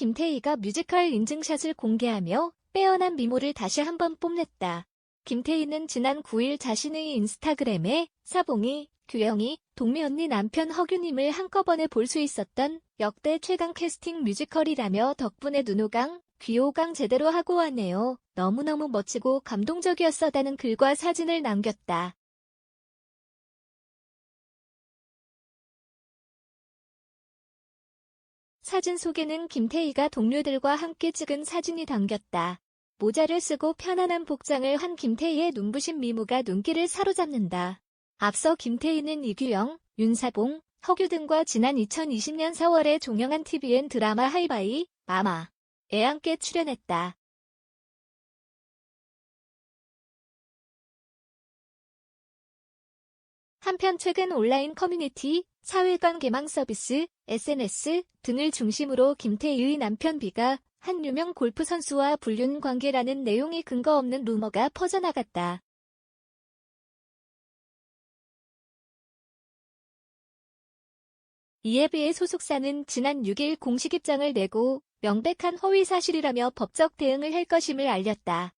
김태희가 뮤지컬 인증샷을 공개하며 빼어난 미모를 다시 한번 뽐냈다. 김태희는 지난 9일 자신의 인스타그램에 사봉이, 규영이, 동미 언니 남편 허균님을 한꺼번에 볼 수 있었던 역대 최강 캐스팅 뮤지컬이라며 덕분에 눈호강, 귀호강 제대로 하고 왔네요. 너무너무 멋지고 감동적이었어다는 글과 사진을 남겼다. 사진 속에는 김태희가 동료들과 함께 찍은 사진이 담겼다. 모자를 쓰고 편안한 복장을 한 김태희의 눈부신 미모가 눈길을 사로잡는다. 앞서 김태희는 이규영, 윤사봉, 허규 등과 지난 2020년 4월에 종영한 TVN 드라마 하이바이, 마마 에 함께 출연했다. 한편 최근 온라인 커뮤니티, 사회관 개망 서비스, SNS 등을 중심으로 김태희의 남편 비가 한 유명 골프 선수와 불륜 관계라는 내용이 근거 없는 루머가 퍼져나갔다. 이에 비해 소속사는 지난 6일 공식 입장을 내고 명백한 허위 사실이라며 법적 대응을 할 것임을 알렸다.